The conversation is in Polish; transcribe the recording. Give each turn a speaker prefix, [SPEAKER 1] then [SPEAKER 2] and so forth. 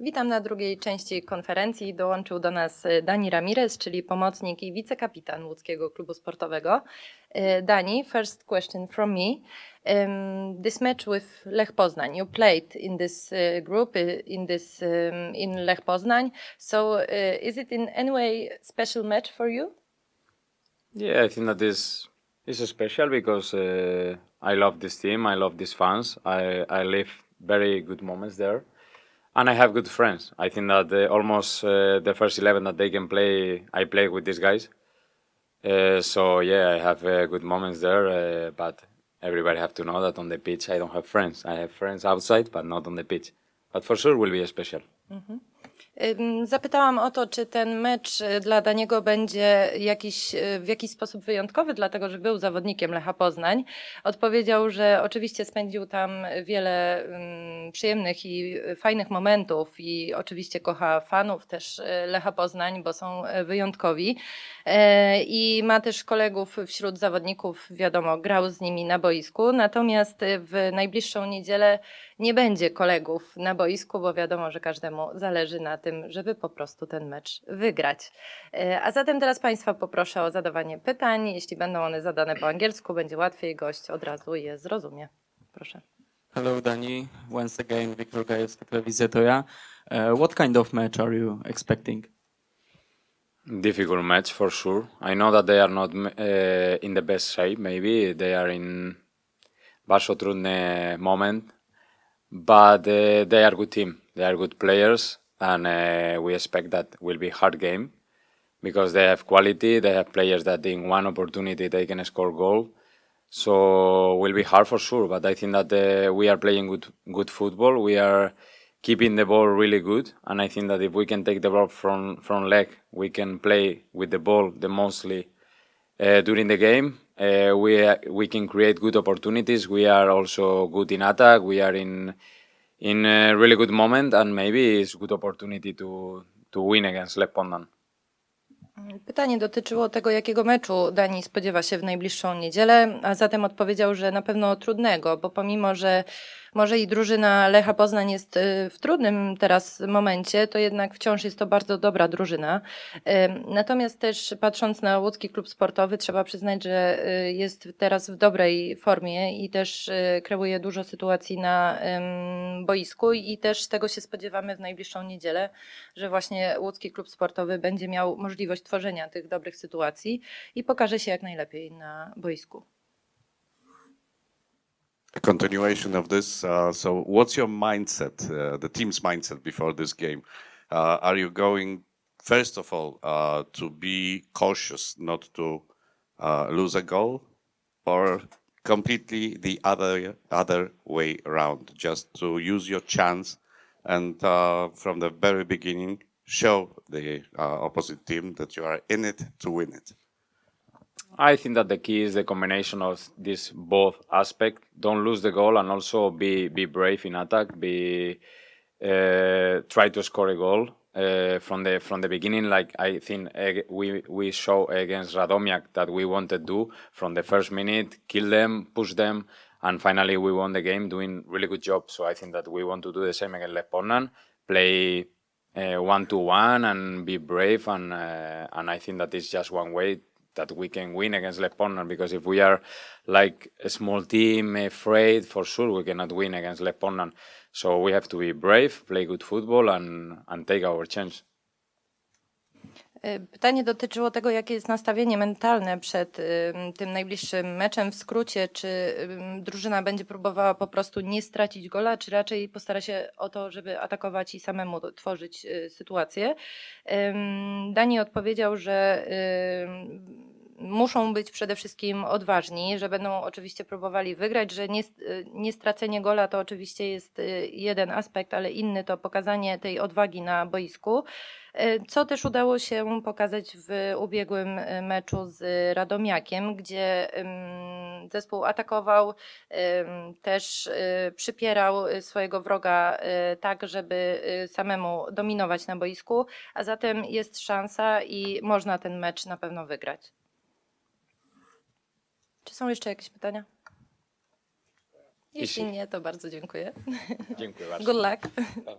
[SPEAKER 1] Witam na drugiej części konferencji. Dołączył do nas e, Dani Ramirez, czyli pomocnik i wicekapitan łódzkiego klubu sportowego. E, Dani, first question from me. Um, this match with Lech Poznań, you played in this uh, group, in this um, in Lech Poznań. So, uh, is it in any way special match for you?
[SPEAKER 2] Yeah, I think that is is special because uh, I love this team. I love these fans. I I live very good moments there, and I have good friends. I think that uh, almost uh, the first eleven that they can play, I play with these guys. Uh, so yeah, I have uh, good moments there. Uh, but everybody have to know that on the pitch I don't have friends. I have friends outside, but not on the pitch. But for sure will be special.
[SPEAKER 1] Ym, Zapytałam o to, czy ten mecz y, dla Daniego będzie jakiś, y, w jakiś sposób wyjątkowy, dlatego że był zawodnikiem Lecha Poznań. Odpowiedział, że oczywiście spędził tam wiele przyjemnych i fajnych momentów i oczywiście kocha fanów też y, Lecha Poznań, bo są wyjątkowi. E, I ma też kolegów wśród zawodników, wiadomo, grał z nimi na boisku. Natomiast w najbliższą niedzielę nie będzie kolegów na boisku, bo wiadomo, że każdemu zależy na tym, żeby po prostu ten mecz wygrać. E, A zatem teraz Państwa poproszę o zadawanie pytań. Jeśli będą one zadane po angielsku, będzie łatwiej, gość od razu je zrozumie. Proszę.
[SPEAKER 3] Hello, Dani. Once again, Wiktor Gajewski, Telewizja Toja. Uh, what kind of match are you expecting?
[SPEAKER 2] Difficult match for sure. I know that they are not uh, in the best shape. Maybe they are in bardzo trudny moment, but uh, they are good team. They are good players, and uh, we expect that will be hard game because they have quality. They have players that in one opportunity they can score goal. So will be hard for sure. But I think that uh, we are playing good good football. We are keeping the ball really good, and I think that if we can take the ball from from leg, we can play with the ball the mostly uh, during the game. Uh, we we can create good opportunities. We are also good in attack. We are in in a really good moment, and maybe it's good opportunity to to win against Lech.
[SPEAKER 1] Pytanie dotyczyło tego, jakiego meczu Dani spodziewa się w najbliższą niedzielę, a zatem odpowiedział, że na pewno trudnego, bo pomimo, że może i drużyna Lecha Poznań jest y, w trudnym teraz momencie, to jednak wciąż jest to bardzo dobra drużyna. Natomiast też patrząc na łódzki klub sportowy, trzeba przyznać, że y, jest teraz w dobrej formie i też y, kreuje dużo sytuacji na boisku i też tego się spodziewamy w najbliższą niedzielę, że właśnie łódzki klub sportowy będzie miał możliwość tworzenia tych dobrych sytuacji i pokaże się jak najlepiej na boisku.
[SPEAKER 4] A continuation of this. Uh, so, what's your mindset, uh, the team's mindset before this game? Uh, are you going, first of all, uh, to be cautious not to uh, lose a goal, or completely the other other way around, just to use your chance and uh, from the very beginning show the uh, opposite team that you are in it to win it?
[SPEAKER 2] I think that the key is the combination of these both aspects. Don't lose the goal and also be be brave in attack. Be uh, try to score a goal uh, from the from the beginning. Like I think uh, we we show against Radomiak that we wanted to do from the first minute, kill them, push them, and finally we won the game, doing really good job. So I think that we want to do the same against Leponan. Play uh, one to one and be brave and uh, and I think that is just one way that we can win against Lech because if we are like a small team afraid for sure we cannot win against Lech so we have to be brave play good football and and take our chance
[SPEAKER 1] Y, Pytanie dotyczyło tego, jakie jest nastawienie mentalne przed ym, tym najbliższym meczem. W skrócie, czy ym, drużyna będzie próbowała po prostu nie stracić gola, czy raczej postara się o to, żeby atakować i samemu tworzyć y, sytuację. Dani odpowiedział, że muszą być przede wszystkim odważni, że będą oczywiście próbowali wygrać, że nie, y, nie stracenie gola to oczywiście jest y, jeden aspekt, ale inny to pokazanie tej odwagi na boisku. E, Co też udało się pokazać w ubiegłym e, meczu z Radomiakiem, gdzie zespół atakował, też y, przypierał y, swojego wroga y, tak, żeby y, samemu dominować na boisku, a zatem jest szansa i można ten mecz na pewno wygrać. Czy są jeszcze jakieś pytania? Jeśli
[SPEAKER 2] Jeśli-
[SPEAKER 1] nie, to bardzo dziękuję.
[SPEAKER 2] Dziękuję bardzo.
[SPEAKER 1] Good luck.
[SPEAKER 2] Thank you.